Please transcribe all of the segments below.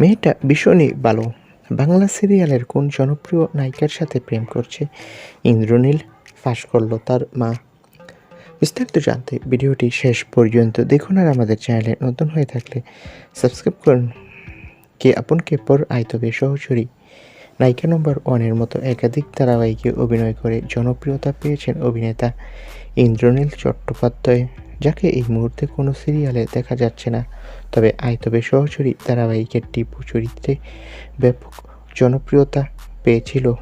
মেয়েটা ভীষণই ভালো। বাংলা সিরিয়ালের কোন জনপ্রিয় নায়িকার সাথে প্রেম করছে ইন্দ্রনীল ফাঁস করল তার মা। বিস্তারিত জানতে ভিডিওটি শেষ পর্যন্ত দেখুন আর আমাদের চ্যানেলে নতুন হয়ে থাকলে সাবস্ক্রাইব করুন। কে আপন কে পর আয়তবে সহচরী। নায়িকা নম্বর ওয়ানের মতো একাধিক ধারাবাহিকে অভিনয় করে জনপ্রিয়তা পেয়েছেন অভিনেতা ইন্দ্রনীল চট্টোপাধ্যায়। যাকে এই মুহূর্তে কোনো সিরিয়ালে দেখা যাচ্ছে না। তবে আয়তবে সহচরী ধারাবাহিকের টিপু চরিত্রে ব্যাপক জনপ্রিয়তা পেয়েছিল।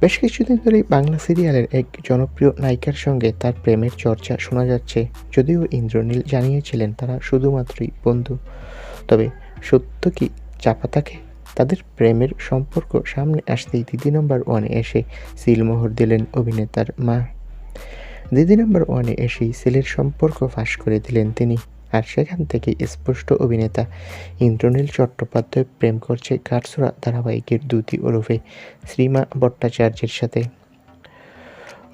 বেশ কিছুদিন ধরেই বাংলা সিরিয়ালের এক জনপ্রিয় নায়িকার সঙ্গে তার প্রেমের চর্চা শোনা যাচ্ছে। যদিও ইন্দ্রনীল জানিয়েছিলেন তারা শুধুমাত্রই বন্ধু। তবে সত্য কি চাপা থাকে? তাদের প্রেমের সম্পর্ক সামনে আসতেই দিদি নম্বর ওয়ানে এসে সিলমোহর দিলেন অভিনেতার মা। দিদি নম্বর ওয়ানে এসেই ছেলের সম্পর্ক ফাঁস করে দিলেন তিনি, আর সেখান থেকে স্পষ্ট অভিনেতা ইন্দ্রনীল চট্টোপাধ্যায় প্রেম করছে গাটসোরা ধারাবাহিকের দুতি ওরফে শ্রীমা ভট্টাচার্যের সাথে।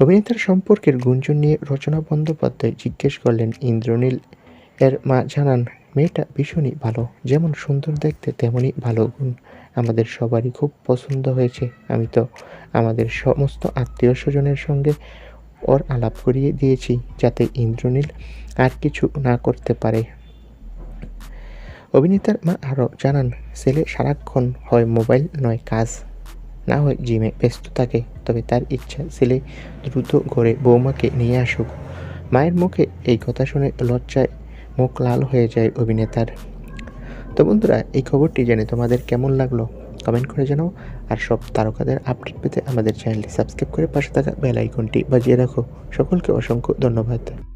অভিনেতার সম্পর্কের গুঞ্জন নিয়ে রচনা বন্দ্যোপাধ্যায় জিজ্ঞেস করলেন, ইন্দ্রনীল, এর মা জানান, মেয়েটা ভীষণই ভালো, যেমন সুন্দর দেখতে তেমনই ভালো গুণ। আমাদের সবারই খুব পছন্দ হয়েছে। আমি তো আমাদের সমস্ত আত্মীয় স্বজনের সঙ্গে ওর আলাপ করিয়ে দিয়েছি যাতে ইন্দ্রনীল আর কিছু না করতে পারে। অভিনেতার মা আরও জানান, ছেলে সারাক্ষণ হয় মোবাইল নয়, কাজ না হয় জিমে ব্যস্ত থাকে। তবে তার ইচ্ছা, ছেলে দ্রুত ঘরে বৌমাকে নিয়ে আসুক। মায়ের মুখে এই কথা শুনে লজ্জায় মুখ লাল হয়ে যায় অভিনেতার। তো বন্ধুরা, এই খবরটি জেনে তোমাদের কেমন লাগল? কমেন্ট করে জানাও। আর সব তারকাদের আপডেট পেতে আমাদের চ্যানেলটি সাবস্ক্রাইব করে পাশে থাকা বেল আইকনটি বাজিয়ে রাখো। সকলকে অসংখ্য ধন্যবাদ।